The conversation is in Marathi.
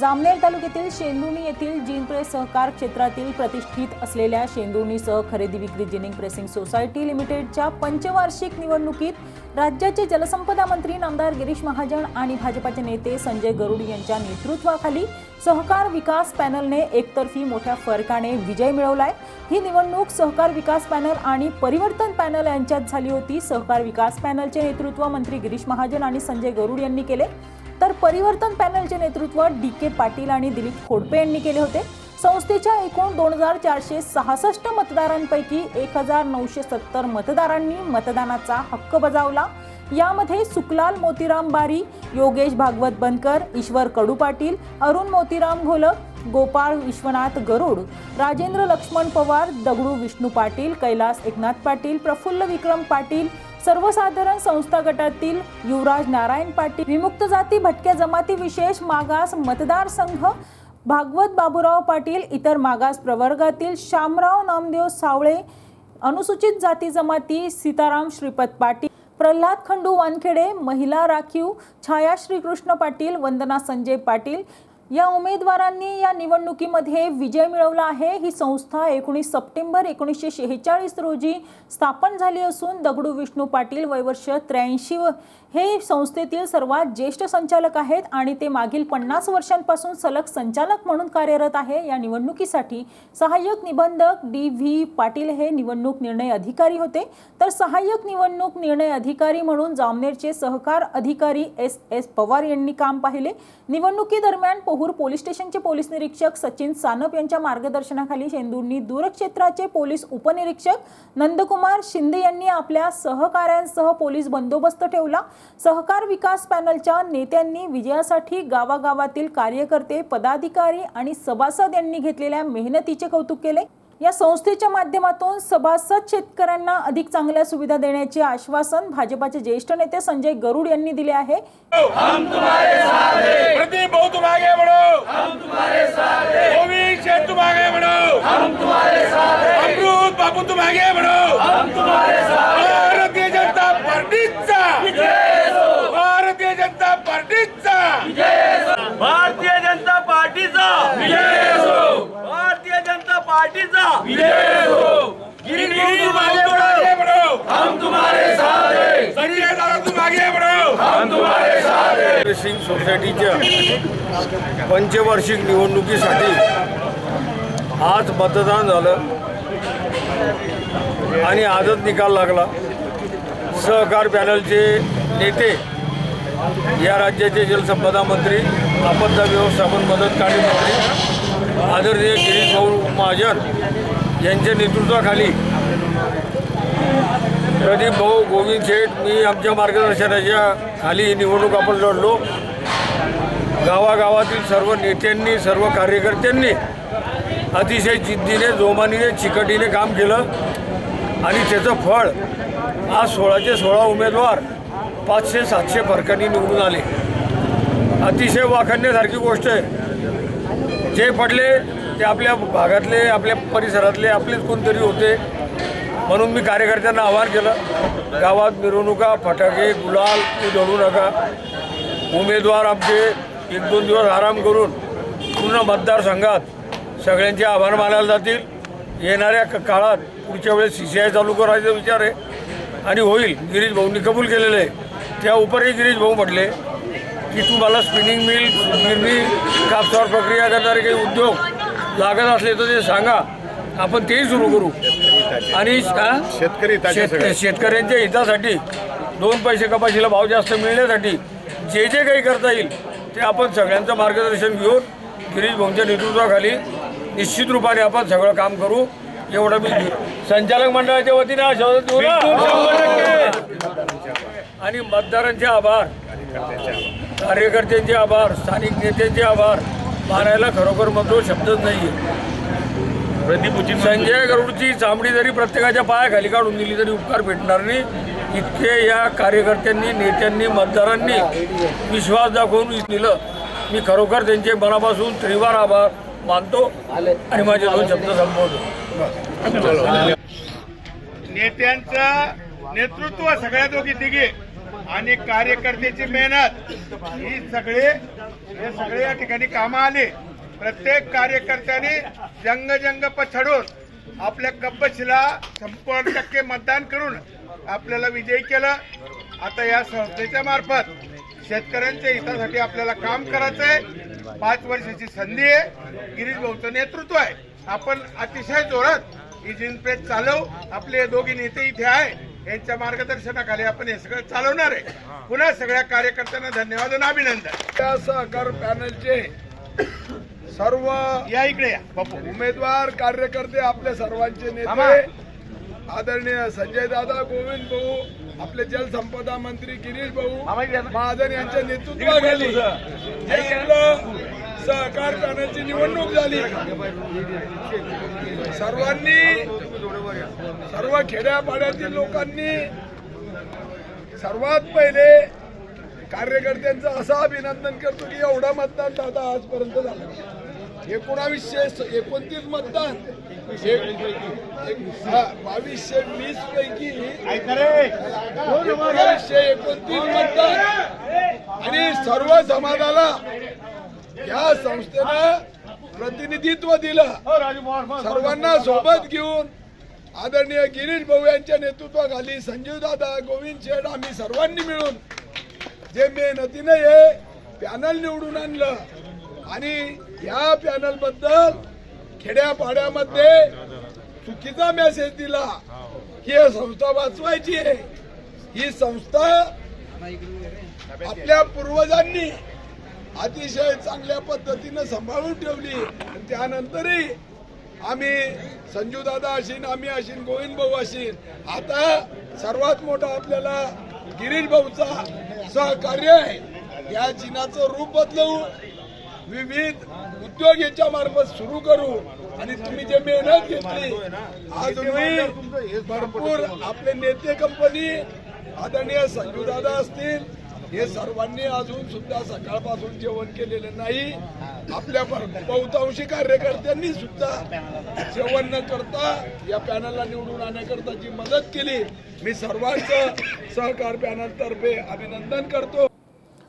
जामनेर तालुक्यातील शेंदुणी येथील जीन प्रेस सहकार क्षेत्रातील प्रतिष्ठित असलेल्या शेंदुर्णीसह खरेदी विक्री जिनिंग प्रेसिंग सोसायटी लिमिटेडच्या पंचवार्षिक निवडणुकीत राज्याचे जलसंपदा मंत्री नामदार गिरीश महाजन आणि भाजपाचे नेते संजय गरुड यांच्या नेतृत्वाखाली सहकार विकास पॅनलने एकतर्फी मोठ्या फरकाने विजय मिळवलाय. ही निवडणूक सहकार विकास पॅनल आणि परिवर्तन पॅनल यांच्यात झाली होती. सहकार विकास पॅनलचे नेतृत्व मंत्री गिरीश महाजन आणि संजय गरुड यांनी केले. तर परिवर्तन पॅनलचे नेतृत्व डी के पाटील आणि दिलीप खोडपे यांनी केले होते. संस्थेच्या एकूण दोन हजार चारशे सहासष्ट मतदारांपैकी एक हजार नऊशे सत्तर मतदारांनी मतदानाचा हक्क बजावला. यामध्ये सुकलाल मोतीराम बारी योगेश भागवत बनकर ईश्वर कडू पाटील अरुण मोतीराम घोलक गोपाळ विश्वनाथ गरुड राजेंद्र लक्ष्मण पवार दगडू विष्णू पाटील कैलास एकनाथ पाटील प्रफुल्ल विक्रम पाटील सर्वसाधारण संस्था गटातील युवराज नारायण पाटील विमुक्त जाती भटक्या जमाती विशेष मागास मतदारसंघ भागवत बाबूराव पाटील इतर मागास प्रवर्गातील शामराव नामदेव सावळे अनुसूचित जाती जमाती सीताराम श्रीपद पाटील प्रल्हाद खंडू वानखेडे महिला राखीव छाया श्रीकृष्ण पाटील वंदना संजय पाटील या उमेदवारांनी या निवडणुकीमध्ये विजय मिळवला आहे. ही संस्था एकोणीस सप्टेंबर एकोणीसशे शेहेचाळीस रोजी स्थापन झाली असून दगडू विष्णू पाटील वयवर्ष त्र्याऐंशी हे संस्थेतील सर्वात ज्येष्ठ संचालक आहेत आणि ते मागील पन्नास वर्षांपासून सलग संचालक म्हणून कार्यरत आहे. या निवडणुकीसाठी सहाय्यक निबंधक डी व्ही पाटील हे निवडणूक निर्णय अधिकारी होते. तर सहाय्यक निवडणूक निर्णय अधिकारी म्हणून जामनेरचे सहकार अधिकारी एस एस पवार यांनी काम पाहिले. निवडणुकीदरम्यान ओहूर पोलीस स्टेशनचे पोलीस निरीक्षक सचिन सानप यांच्या मार्गदर्शनाखाली शेंदूरनी दूरक्षेत्राचे पोलीस उपनिरीक्षक नंदकुमार शिंदे यांनी आपल्या सहकाऱ्यांसह पोलीस बंदोबस्त ठेवला. सहकार विकास पॅनलच्या नेत्यांनी विजयासाठी गावागावातील कार्यकर्ते पदाधिकारी आणि सभासद यांनी घेतलेल्या मेहनतीचे कौतुक केले. या संस्थेच्या माध्यमातून सभासद शेतकऱ्यांना अधिक चांगल्या सुविधा देण्याचे आश्वासन भाजपाचे ज्येष्ठ नेते संजय गरुड यांनी दिले आहे. तुम आगे बढ़ो हम तुम्हारे साथ हैं गोविंद शेठ तुम आगे बढ़ो हम तुम्हारे साथ हैं अमरूद बाबू तुम आगे बढ़ो हम तुम्हारे साथ भारतीय जनता पार्टीचा भारतीय जनता पार्टीचा भारतीय जनता पार्टीचा भारतीय जनता पार्टीचा गिरीश भाऊ तुम आगे बढ़ो आगे बढ़ो हम तुम्हारे साथ हैं संजय दादा तुम आगे बढ़ो हम तुम्हारे सिंग सोसायटीच्या पंचवार्षिक निवडणुकीसाठी आज मतदान झालं आणि आजच निकाल लागला. सहकार पॅनलचे नेते या राज्याचे जलसंपदा मंत्री आपत्ता व्यवस्थापन मदत कार्य मंत्री आदरणीय गिरीश भाऊ महाजन यांच्या नेतृत्वाखाली प्रदीप भाऊ गोविंद शेठ मी आमच्या मार्गदर्शनाच्या खाली ही निवडणूक आपण लढलो. गावागावातील सर्व नेत्यांनी सर्व कार्यकर्त्यांनी अतिशय जिद्दीने जोमानीने चिकटीने काम केलं. आणि त्याचं फळ आज सोळाचे सोळा उमेदवार पाचशे सातशे फरकांनी निवडून आले. अतिशय वाखाणण्यासारखी गोष्ट आहे. जे पडले ते आपल्या भागातले आपल्या परिसरातले आपलेच कोणतरी होते. म्हणून मी कार्यकर्त्यांना आवाहन केलं गावात मिरवणुका फटाके गुलाल ते जळू नका. उमेदवार आमचे एक दोन दिवस आराम करून पूर्ण मतदारसंघात सगळ्यांचे आभार मानायला जातील. येणाऱ्या क- काळात पुढच्या वेळेस सी सी आय चालू करायचा विचार आहे आणि होईल. गिरीश भाऊंनी कबूल केलेलं आहे. त्या उपरही गिरीश भाऊ म्हटले की तुम्हाला स्पिनिंग मिल गिरणी कापसावर प्रक्रिया करणारे काही उद्योग लागत असले तर ते सांगा. आपण तेही सुरू करू. आणि हा? शेतकरी शेत- शेतकऱ्यांच्या हितासाठी दोन पैसे कपाशीला भाव जास्त मिळण्यासाठी जे जे काही करता येईल ते आपण सगळ्यांचं मार्गदर्शन घेऊन गिरीश भाऊंच्या नेतृत्वाखाली निश्चित रूपाने आपण सगळं काम करू. एवढं मी संचालक मंडळाच्या वतीने आश्वासन देऊ ना. आणि मतदारांचे आभार. कार्यकर्त्यांचे आभार. स्थानिक नेत्यांचे आभार. मानायला खरोखर म्हणतो शब्दच नाही प्रदीप संजय गरुडची चामडी जरी प्रत्येकाच्या पायाखाली काढून दिली तरी उपकार भेटणार नाही. इतके या कार्यकर्त्यांनी नेत्यांनी मतदारांनी विश्वास दाखवून दिलं. मी खरोखर त्यांचे मनापासून त्रिवार आभार मानतो आणि माझे दोन शब्द संपवतो. नेत्यांचं नेतृत्व सगळ्या दोघी तिघे आणि कार्यकर्त्याची मेहनत ही सगळे हे सगळे या ठिकाणी कामं आले प्रत्येक कार्यकर्त्याने जंग जंग पछडून आपल्या कब्बशीला संपूर्ण टक्के मतदान करून आपल्याला विजयी केलं. आता या संस्थेच्या मार्फत शेतकऱ्यांच्या हितासाठी आपल्याला काम करायचंय. पाच वर्षाची संधी आहे. गिरीश भाऊचं नेतृत्व आहे. आपण अतिशय जोरात ही जिनप्रेस चालव. आपले दोघे नेते इथे आहे. यांच्या मार्गदर्शनाखाली आपण हे सगळं चालवणार आहे. पुन्हा सगळ्या कार्यकर्त्यांना धन्यवाद आणि अभिनंदन. सहकार पॅनलचे सर्व या इकडे या. बापू. उमेदवार कार्यकर्ते आपले सर्वांचे. नेते आदरणीय संजय दादा गोविंद भाऊ आपले जलसंपदा मंत्री गिरीश भाऊ महाजन यांच्या नेतृत्वाखाली सहकार पॅनलची निवडणूक झाली. सर्वांनी सर्व खेड्यापाड्यातील लोकांनी सर्वात पहिले कार्यकर्त्यांचं असं अभिनंदन करतो की एवढं मतदान दादा आजपर्यंत झालं. एकोणावीसशे एकोणतीस मतदान हा, बावीसशे वीस पैकी एकोणावीसशे एकोणतीस मतदान आणि सर्व समाजाला या संस्थेनं प्रतिनिधित्व दिलं. सर्वांना सोबत घेऊन आदरणीय गिरीश भाऊ यांच्या नेतृत्वाखाली संजीव दादा गोविंद शेठ आम्ही सर्वांनी मिळून जे मेहनतीने हे पॅनल निवडून आणलं आणि या पॅनलबद्दल खेड्यापाड्यामध्ये चुकीचा मेसेज दिला. की ही संस्था वाचवायची आहे. ही संस्था आपल्या पूर्वजांनी अतिशय चांगल्या पद्धतीनं सांभाळून ठेवली. आणि त्यानंतरही आम्ही संजू दादा असीन आम्ही असीन गोविंद भाऊ असीन आता सर्वात मोठा आपल्याला गिरीश भाऊचा सहकार्य आहे. या जिनाचं रूप बदलवू. विविध उद्योग याच्या मार्फत सुरू करू आणि तुम्ही जे मेहनत घेतली आज तुम्ही भरपूर आपले नेते कंपनी आदरणीय संजू दादा असतील हे सर्वांनी अजून सुद्धा सकाळपासून जेवण केलेलं नाही. आपल्या भर- बहुतांशी कार्यकर्त्यांनी सुद्धा जेवण न करता या पॅनलला निवडून आणण्याकरता जी मदत केली मी सर्वांचं सहकार पॅनल तर्फे अभिनंदन करतो.